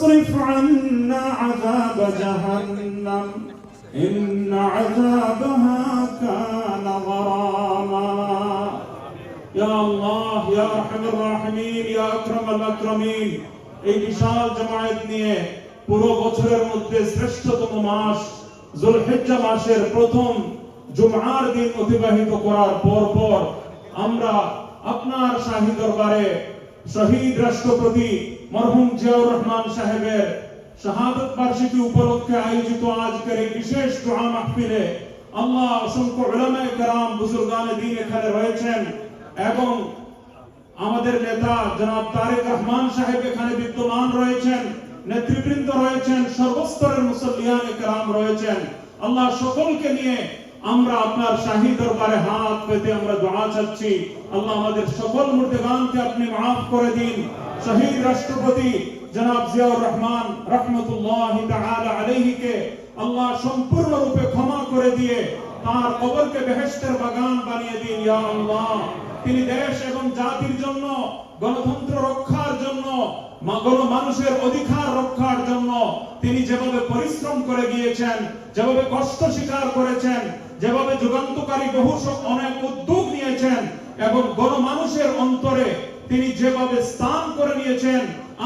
واصرف عنا عذاب جهنم إن عذابها كان غراما يا الله يا أرحم الراحمين يا أكرم الأكرمين এই বিশাল জামায়াত নিয়ে পুরো বছরের মধ্যে শ্রেষ্ঠতম মাস জুলহিজ্জা মাসের প্রথম জুমআর দিন অতিবাহিত করার পর পর আমরা আপনার শাহী দরবারে শহীদ রাষ্ট্রপতি মরহুম জিয়াউর রহমান সাহেবের শাহাদত বার্ষিকী উপলক্ষে আয়োজিত আজকের এই বিশেষ দোয়া মাহফিলে আল্লাহ অসংখ্য উলামায়ে কেরাম বুজুর্গানে দিন এখানে রয়েছেন এবং আমাদের নেতা জনাব তারেক রহমান সাহেব এখানে বিদ্যমান রয়েছেন, নেতৃবৃন্দ রয়েছেন, সর্বস্তরের মুসল্লিয়ান কেরাম রয়েছেন। আল্লাহ সকলকে নিয়ে আমরা আপনার শাহী দরবারে হাত পেতে আমরা দোয়া চাচ্ছি। আল্লাহ আমাদের সকল মুর্দেগানকে আপনি মাফ করে দিন। শহীদ রাষ্ট্রপতি জনাব জিয়াউর রহমান রহমতুল্লাহ তাআলা আলাইহিকে আল্লাহ সম্পূর্ণ রূপে ক্ষমা করে দিয়ে তার কবরকে বেহেশতের বাগান বানিয়ে দিন, ইয়া আল্লাহ। তিনি দেশ এবং জাতির জন্য, গণতন্ত্র রক্ষার জন্য মানুষের অধিকার রক্ষার জন্য তিনি যেভাবে পরিশ্রম করে গিয়েছেন, যেভাবে কষ্ট স্বীকার করেছেন যেভাবে যুগান্তকারী বহু অনেক উদ্যোগ নিয়েছেন এবং গণ মানুষের অন্তরে তিনি যেভাবে স্থান করে নিয়েছেন,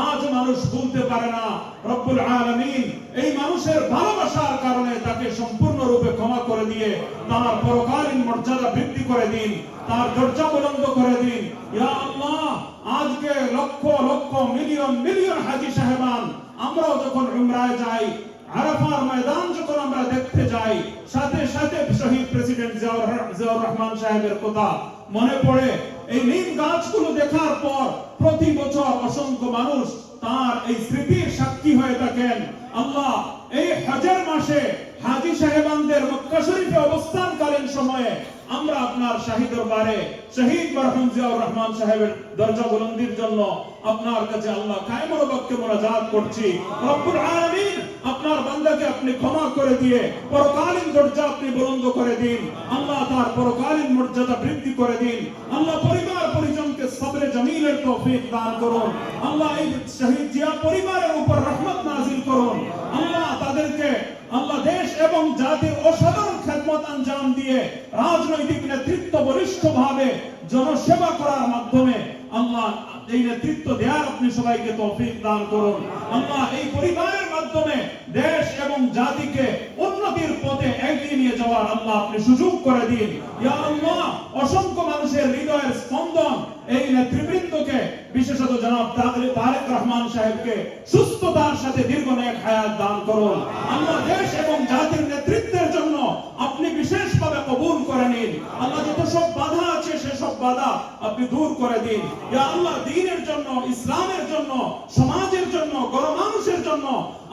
আজ মানুষ ভুলতে পারে না। রব্বুল আলামিন এই মানুষের ভালোবাসার কারণে তাকে সম্পূর্ণরূপে ক্ষমা করে দিয়ে তার পরকালীন মর্যাদা বৃদ্ধি করে দিন, তার দরজা বুলন্দ করে দিন। ইয়া আল্লাহ, আজকে লক্ষ লক্ষ মিলিয়ন মিলিয়ন হাজি সাহেবান, আমরাও যখন উমরায় যাই আরাফার ময়দান যখন আমরা দেখতে যাই, সাথে সাথে শহীদ প্রেসিডেন্ট জিয়াউর রহ- রহমান সাহেবের কথা মনে পড়ে, এই নিম গাছগুলো দেখার পর প্রতি বছর অসংখ্য মানুষ তার এই স্মৃতির সাক্ষী হয়ে থাকেন আল্লাহ। এই হজের মাসে হাজি সাহেবানদের মক্কা শরীফে অবস্থানকালীন সময়ে আমরা আপনার শাহী দরবারে শহীদ মরহুম জিয়াউর রহমান সাহেবের দরজা বুলন্দির জন্য আপনার কাছে আল্লাহ কায়মর বাক্যে মোনাজাত করছি। রব্বুল আলামিন, আপনার বান্দাকে আপনি ক্ষমা করে দিয়ে, পরকালীন দরজা আপনি বুলন্দ করে দিন। আল্লাহ তার পরকালীন মর্যাদা বৃদ্ধি করে দিন। আল্লাহ পরিবার পরিজনকে সবরে জমিলের তৌফিক দান করুন। আল্লাহ এই শহীদ জিয়া পরিবারের উপর রহমত নাজিল করুন। আল্লাহ তাদেরকে, আল্লাহ দেশ এবং জাতির অসাধারণ খেদমত আঞ্জাম দিয়ে রাজনৈতিক নেতৃত্ব বলিষ্ঠভাবে জনসেবা করার মাধ্যমে আল্লাহ এই নেতৃত্ব দেওয়ার আপনি সবাইকে তৌফিক দান করুন। আল্লাহ এই পরিবারের মাধ্যমে দেশ এবং জাতিকে উন্নতির পথে এগিয়ে নিয়ে যাওয়ার আল্লাহ আপনি সুযোগ করে দিন। ইয়া আল্লাহ, অসংখ্য মানুষের হৃদয়ের স্পন্দন এই নেতৃবৃন্দকে, বিশেষত জনাব তাকরি তারেক রহমান সাহেবকে সুস্থতার সাথে দীর্ঘ নেক হায়াত দান করুন। আল্লাহ দেশ এবং জাতির নেতৃত্বের জন্য আপনি বিশেষভাবে কবুল করে নিন। আল্লাহ যত সব বাধা আছে সেসব বাধা আপনি দূর করে দিন। ইয়া আল্লাহ দ্বীনের জন্য, ইসলামের জন্য, সমাজের জন্য, গণমানুষের জন্য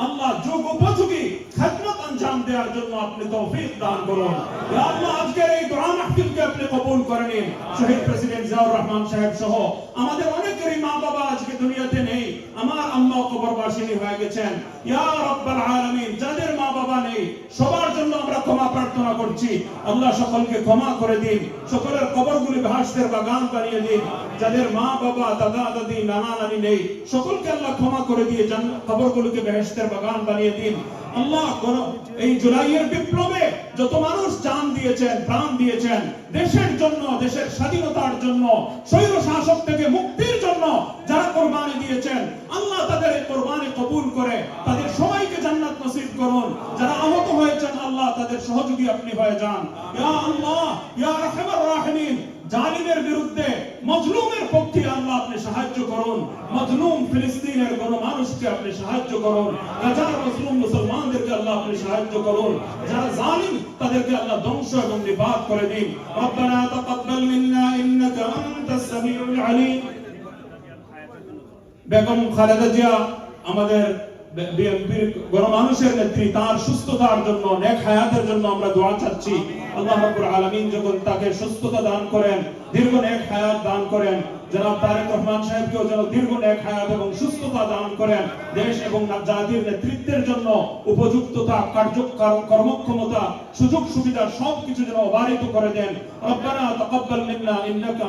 আল্লাহ যুগ উপযোগী আঞ্জাম দেওয়ার জন্য আপনি তৌফিক দান করুন। আল্লাহ, আজকের এই দোয়া মাহফিলকে আপনি কবুল করে নিন। শহীদ প্রেসিডেন্ট জিয়াউর রহমান সাহেব সহ আমাদের অনেকেরই মা বাবা আজকে দুনিয়াতে নেই। আমার আম্মা কবরবাসিনী হয়ে গেছেন। ইয়া রব্বাল আলামিন, যাদের মা বাবা নেই, সবার জন্য আমরা ক্ষমা প্রার্থনা করছি। আল্লাহ সকলকে ক্ষমা করে দিন। সকলের কবরগুলি ভাসতের বাগান বানিয়ে দিন। যাদের মা, বাবা, দাদা, দাদি, নানা, নানি নেই, সকলকে আল্লাহ ক্ষমা করে দিয়ে কবরগুলোকে বেহেশতের বাগান বানিয়ে দিন। আল্লাহ কোন- এই জুলাইয়ের বিপ্লবে যত মানুষ জান দিয়েছেন, প্রাণ দিয়েছেন, দেশের জন্য, দেশের স্বাধীনতার জন্য, স্বৈর শাসক থেকে মুক্তির জন্য যারা কোরবানি দিয়েছেন, আল্লাহ তাদের এই কোরবানি কবুল করে তাদের সবাইকে জান্নাত নসিব করুন যারা আহত হয়েছেন আল্লাহ তাদের সহযোগী আপনি হয়ে যান। ইয়া আল্লাহ, ইয়া রাহমান রাহিমিন। জালিমের বিরুদ্ধে, মজলুমের পক্ষে আল্লাহ আপনি সাহায্য করুন। মজলুম ফিলিস্তিনের গণমানুষকে আপনি সাহায্য করুন। হাজার মজলুম মুসলমানদেরকে আল্লাহ আপনি সাহায্য করুন। যারা জালিম, তাদেরকে আল্লাহ ধ্বংস এবং নিপাত করে দিন। রব্বানা তাকাব্বাল মিন্না ইন্নাকা আনতাস সামিউল আলিম। বেগম খালেদা জিয়া, আমাদের বিএনপির গণমানুষের নেত্রী তার সুস্থতার জন্য, নেক হায়াতের জন্য আমরা দোয়া চাচ্ছি। আল্লাহ রাব্বুল আলামিন যখন তাকে সুস্থতা দান করেন, দীর্ঘ নেক হায়াত দান করেন, জনাব তারেক রহমান সাহেবকেও যেন দীর্ঘ নেক হায়াত এবং সুস্থতা দান করেন, দেশ এবং জাতির নেতৃত্বের জন্য উপযুক্ততা, কার্য কর্মক্ষমতা সুযোগ সুবিধা সবকিছু যেন অবারিত করে দেন। রব্বানা তাকাব্বাল মিন্না ইন্নাকা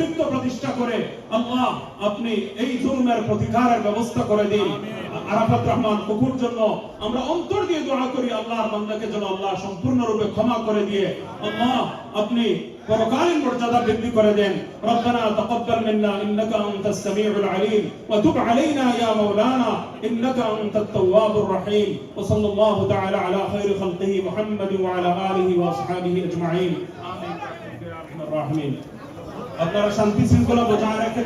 প্রতিষ্ঠা করে আল্লাহ আপনি এই জুলমের প্রতিকারের ব্যবস্থা করে দিন। আরাফাত রহমান কুকুর জন্য আমরা অন্তর দিয়ে দোয়া করি আল্লাহর বান্দাকে যেন আল্লাহ সম্পূর্ণরূপে ক্ষমা করে দিয়ে আল্লাহ আপনি পরকালীন মর্যাদা বৃদ্ধি করে দেন। রব্বানা তাকাব্বাল মিন্না ইন্নাকা আনতাস সামিউল আলীম ওয়া তুব আলাইনা ইয়া মাওলানা ইন্নাকা আনতাত তাওয়াবুর রহিম। ওয়া সাল্লাল্লাহু তাআলা আলা খায়রি খালকিহি মুহাম্মাদ ওয়া আলা আলিহি ওয়া আসহাবিহি আজমাইন। আমিন। আমিন। আপনারা শান্তি শৃঙ্খলা বজায় রেখে